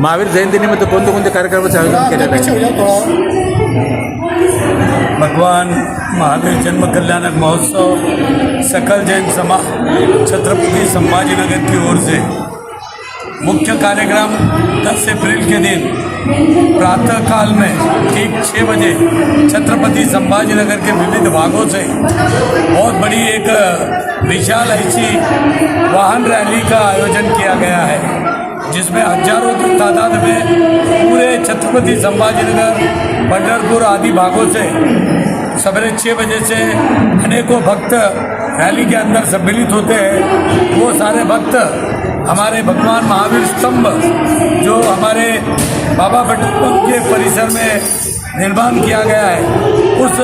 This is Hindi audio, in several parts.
महावीर जयंतीनिमित्त कोणते कोणते कार्यक्रमाचे आयोजन केलेलं भगवान महावीर जन्म कल्याणक महोत्सव, सकल जैन समाज छत्रपति संभाजीनगर की ओर से। मुख्य कार्यक्रम 10 अप्रैल के दिन, प्रातः काल में ठीक छः बजे छत्रपति संभाजीनगर के विविध भागों से बहुत बड़ी एक, विशाल ऐसी वाहन रैली का आयोजन किया गया है। जिसमें हज़ारों की तादाद में पूरे छत्रपति संभाजीनगर पंडरपुर आदि भागों से सवेरे छः बजे से अनेकों भक्त रैली के अंदर सम्मिलित होते हैं। वो सारे भक्त हमारे भगवान महावीर स्तंभ, जो हमारे बाबा भट्टम के परिसर में निर्माण किया गया है, उस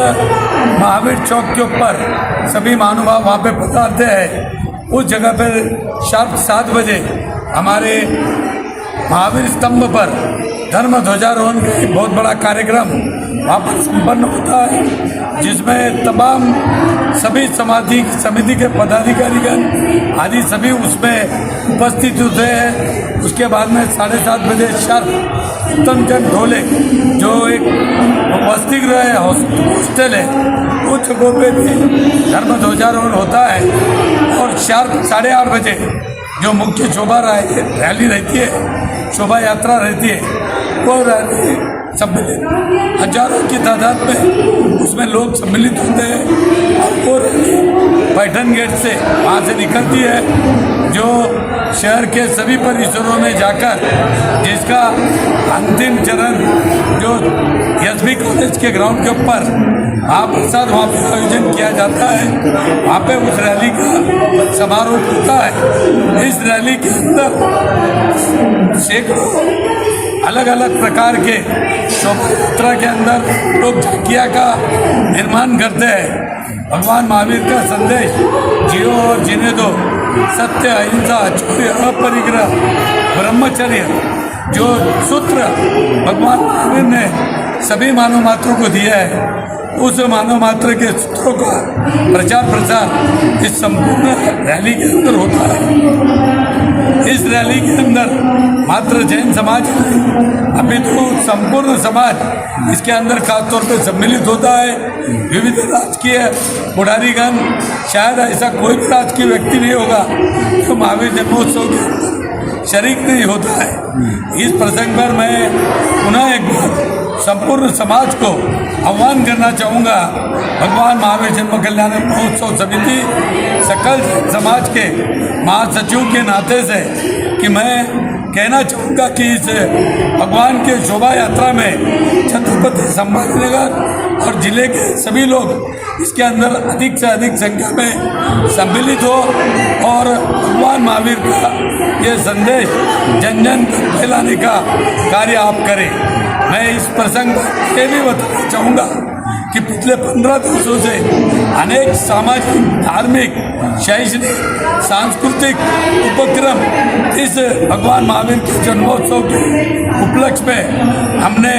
महावीर चौक के ऊपर सभी महानुभाव वहाँ पे पधारते हैं। उस जगह पर शार्प सात बजे हमारे महावीर स्तंभ पर धर्म ध्वजारोहण का एक बहुत बड़ा कार्यक्रम वहाँ पर संपन्न होता है, जिसमें तमाम सभी समाधि, समिति के पदाधिकारीगण आदि सभी उसमें उपस्थित होते हैं। उसके बाद में साढ़े सात बजे शार्प, उत्तम चंद ढोले, जो एक वसति गृह है हॉस्टल है उस जगहों पे भी धर्म ध्वजारोहण होता है। और शार्प साढ़े आठ बजे जो मुख्य शोभा रैली रहती है। शोभा यात्रा रहती है। वो रहती है सम्मिलित। हज़ारों की तादाद में उसमें लोग सम्मिलित होते हैं। और वो रैली पैठन गेट से वहाँ से निकलती है, जो शहर के सभी परिसरों में जाकर, जिसका अंतिम चरण जो एस बी कॉलेज के ग्राउंड के ऊपर महाप्रसाद वहाँ पर आयोजन किया जाता है, वहाँ पे उस रैली का समारोह होता है। इस रैली के अंदर सैकड़ों अलग अलग प्रकार के शोभा के अंदर लोग झांकिया का निर्माण करते हैं। भगवान महावीर का संदेश जियो और जीने दो। सत्य, अहिंसा चौर्य अपरिग्रह, ब्रह्मचर्य, जो सूत्र भगवान महावीर ने सभी मानव मात्रों को दिया है, उस मानव मात्र के सूत्रों का प्रचार प्रसार इस संपूर्ण रैली के अंदर होता है। इस रैली के अंदर मात्र जैन समाज अभी तो संपूर्ण समाज इसके अंदर खासतौर पर सम्मिलित होता है। विविध राजकीय पुढ़ारीगण शायद ऐसा कोई भी राजकीय व्यक्ति नहीं होगा जो महावीर जन्मोत्सव के शरीक नहीं होता है। इस प्रसंग पर मैं पुनः एक बार संपूर्ण समाज को आह्वान करना चाहूँगा। भगवान महावीर जन्म कल्याण महोत्सव समिति, सकल समाज के महासचिव के नाते से कि मैं कहना चाहूँगा कि इस भगवान के शोभा यात्रा में छत्रपति संभाजीनगर और ज़िले के सभी लोग इसके अंदर अधिक से अधिक संख्या में सम्मिलित हो और भगवान महावीर का ये संदेश जन जन तक फैलाने का कार्य आप करें। मैं इस प्रसंग पर ये भी बताना चाहूँगा कि पिछले पंद्रह दिवसों से अनेक सामाजिक, धार्मिक, शैक्षणिक, सांस्कृतिक उपक्रम इस भगवान महावीर के जन्मोत्सव के उपलक्ष्य में हमने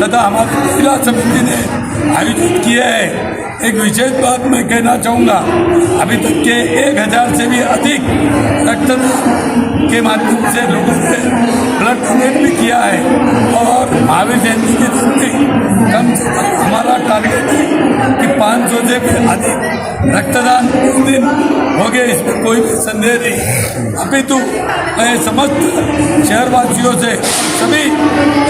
तथा हमारी महिला समिति ने आयोजित किए हैं। एक विशेष बात मैं कहना चाहूँगा, अभी तक के एक हज़ार से भी अधिक रक्तदान के माध्यम से लोगों से ब्लड डोनेट भी किया है। और महावीर जयंती के दिन में कम से कम हमारा टारगेट है कि 500 से अधिक रक्तदान दिन हो गए इसमें कोई भी संदेह नहीं। अभी तो मैं समस्त शहरवासियों से, सभी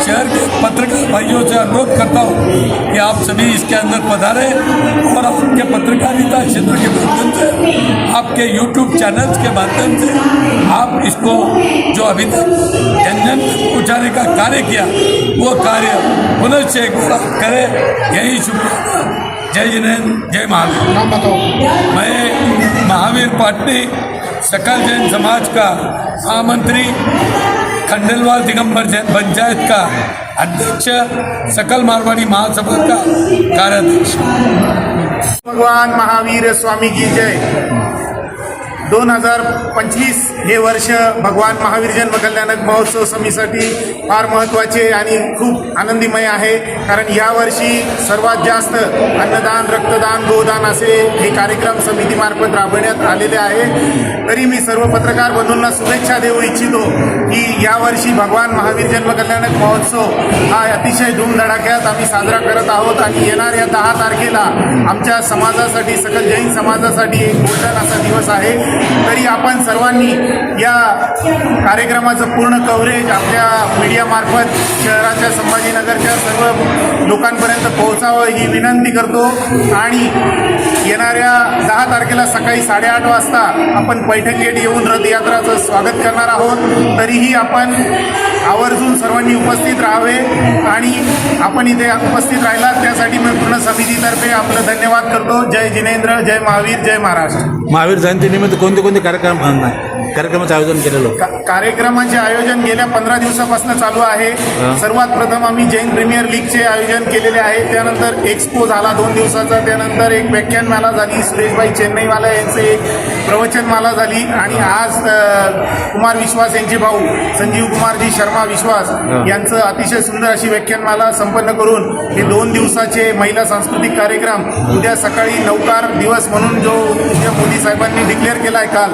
शहर के पत्रकार भाइयों से अनुरोध करता हूँ कि आप सभी इसके अंदर पधारें और आपके पत्रकारिता क्षेत्र के माध्यम से, आपके यूट्यूब चैनल्स के माध्यम से आप इसको जो अभी तक जन जन पहुँचाने का कार्य किया, वो कार्य पुनः एक करें। यही शुभकामना। जय जिनेन्द्र जय महावीर। नाम बताओ। मैं महावीर पाटनी सकल जैन समाज का महामंत्री खंडेलवाल दिगंबर जैन पंचायत का अध्यक्ष सकल मारवाड़ी महासभा का कार्याध्यक्ष भगवान महावीर स्वामी की जय। दोन हजार पंचवीस हे वर्ष भगवान महावीर जन्म कल्याणक महोत्सव समितीसाठी फार महत्त्वाचे आणि खूप आनंदीमय आहे. कारण यावर्षी सर्वात जास्त अन्नदान रक्तदान गोदान असे हे कार्यक्रम समितीमार्फत राबवण्यात आलेले आहे. तरी मी सर्व पत्रकार बंधूंना शुभेच्छा देऊ इच्छितो की यावर्षी भगवान महावीर जन्म कल्याणक महोत्सव हा अतिशय धूमधडाक्यात आम्ही साजरा करत आहोत आणि येणाऱ्या दहा तारखेला आमच्या समाजासाठी सकल जैन समाजासाठी एक गोल्डन असा दिवस आहे. तरी आपण सर्वांनी या कार्यक्रमाचं पूर्ण कव्हरेज आपल्या मीडियामार्फत शहराच्या संभाजीनगरच्या सर्व लोकांपर्यंत पोहोचावं ही विनंती करतो. आणि येणाऱ्या दहा तारखेला सकाळी साडेआठ वाजता आपण पैठण गेट येऊन रथयात्राचं स्वागत करणार आहोत. तरीही आपण आवर्जून सर्वांनी उपस्थित राहावे आणि आपण इथे उपस्थित राहिलात त्यासाठी मी पूर्ण समितीतर्फे आपलं धन्यवाद करतो. जय जिनेंद्र जय महावीर जय महाराष्ट्र. महावीर जयंतीनिमित्त कोणते कोणते कार्यक्रम अं, कार्यक्रमाचं आयोजन केलेलं? का- कार्यक्रमाचे आयोजन गेल्या पंधरा दिवसापासून चालू आहे. सर्वात प्रथम आम्ही जैन प्रीमियर लीगचे आयोजन केलेले आहे. त्यानंतर एक्सपो झाला दोन दिवसाचा. त्यानंतर एक व्याख्यानमाला झाली. सुरेशभाई चेन्नईवाला यांचे एक प्रवचनमाला झाली. आणि आज अ, कुमार विश्वास यांचे भाऊ संजीव कुमारजी शर्मा विश्वास यांचं अतिशय सुंदर अशी व्याख्यानमाला संपन्न करून हे दोन दिवसाचे महिला सांस्कृतिक कार्यक्रम उद्या सकाळी नौकार दिवस म्हणून जो उद्या मोदी साहेबांनी डिक्लेअर केलाय काल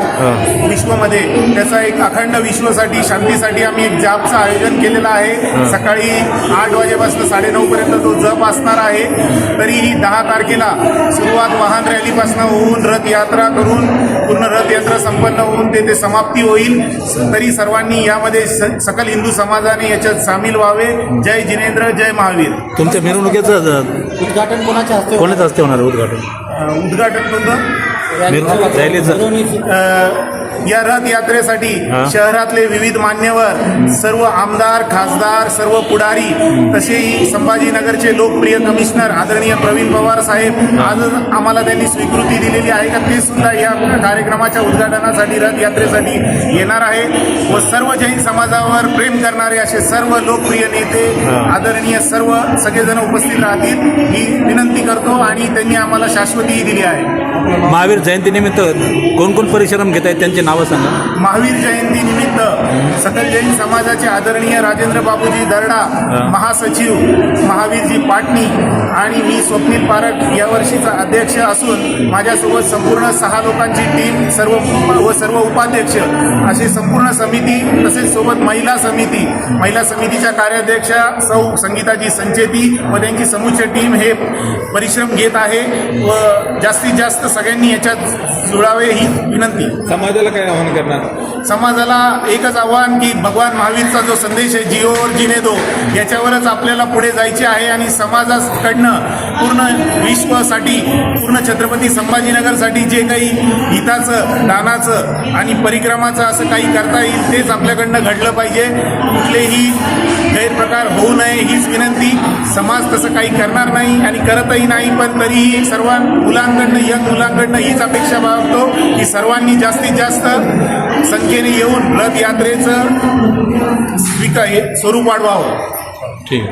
विश्वमध्ये त्याचा एक अखंड विश्वसाठी शांतीसाठी आम्ही एक जापचं आयोजन केलेलं आहे. सकाळी आठ वाजेपासून साडेनऊ पर्यंत तो जप असणार आहे. तरीही दहा तारखेला सुरुवात वाहन रॅलीपासून होऊन रथयात्रा करून पूर्ण रथयात्रा संपन्न होऊन ते ते समाप्ती होईल. तरी सर्वांनी यामध्ये सकल हिंदू समाजाने याच्यात सामील व्हावे. जय जिनेंद्र जय महावीर. तुमच्या मिरवणुकीचं उद्घाटन कोणाच्या हस्ते होणार? कोणाचं हस्ते होणार उद्घाटन? उद्घाटन कोणतं? रॅलीचं. या रथ यात्रेसाठी हा. शहरातले विविध मान्यवर सर्व आमदार खासदार सर्व पुढारी तसेही संभाजीनगरचे लोकप्रिय कमिशनर आदरणीय प्रवीण पवार साहेब आज आम्हाला त्यांनी स्वीकृती दिलेली आहे का ते सुद्धा या कार्यक्रमाच्या उद्घाटनासाठी रथ यात्रेसाठी येणार आहे व सर्व जैन समाजावर प्रेम करणारे असे सर्व लोकप्रिय नेते आदरणीय सर्व सगळेजण उपस्थित राहतील ही विनंती करतो आणि त्यांनी आम्हाला शाश्वतीही दिली आहे. महावीर जयंतीनिमित्त कोण कोण परिश्रम घेत आहेत त्यांची नावं सांगा. महावीर जयंती निमित्त सकल जैन समाजाचे आदरणीय राजेंद्र बाबूजी दर्डा महासचिव महावीरजी पाटणी आणि मी स्वप्नील पारख या वर्षीचा अध्यक्ष असून माझ्यासोबत संपूर्ण सहा लोकांची टीम सर्व व सर्व उपाध्यक्ष अशी संपूर्ण समिती तसेच सोबत महिला समिती महिला समितीच्या कार्याध्यक्षा सौ संगीताजी संचेती व त्यांची समुच्च टीम हे परिश्रम घेत आहे व जास्तीत जास्त सगळ्यांनी याच्यात जुळावे ही विनंती. समाजाला काय आव्हान करणार समाजाला एकच आव्हान की भगवान महावीरचा जो संदेश आहे जिओवर जिने दो याच्यावरच आपल्याला पुढे जायचे आहे आणि समाजाकडनं पूर्ण विश्वासाठी पूर्ण छत्रपती संभाजीनगरसाठी जे काही हिताचं दानाचं आणि परिक्रमाचं असं काही करता येईल तेच आपल्याकडनं घडलं पाहिजे. कुठलेही गैरप्रकार होऊ नये हीच विनंती. समाज तसं काही करणार नाही आणि करतही नाही पण तरीही सर्व मुलांकडनं यंग मुलांकडनं हीच अपेक्षा बाळगतो की सर्वांनी जास्तीत जास्त संख्येने येऊन रथयात्रेचं स्वीकार हे स्वरूप वाढवावं. ठीक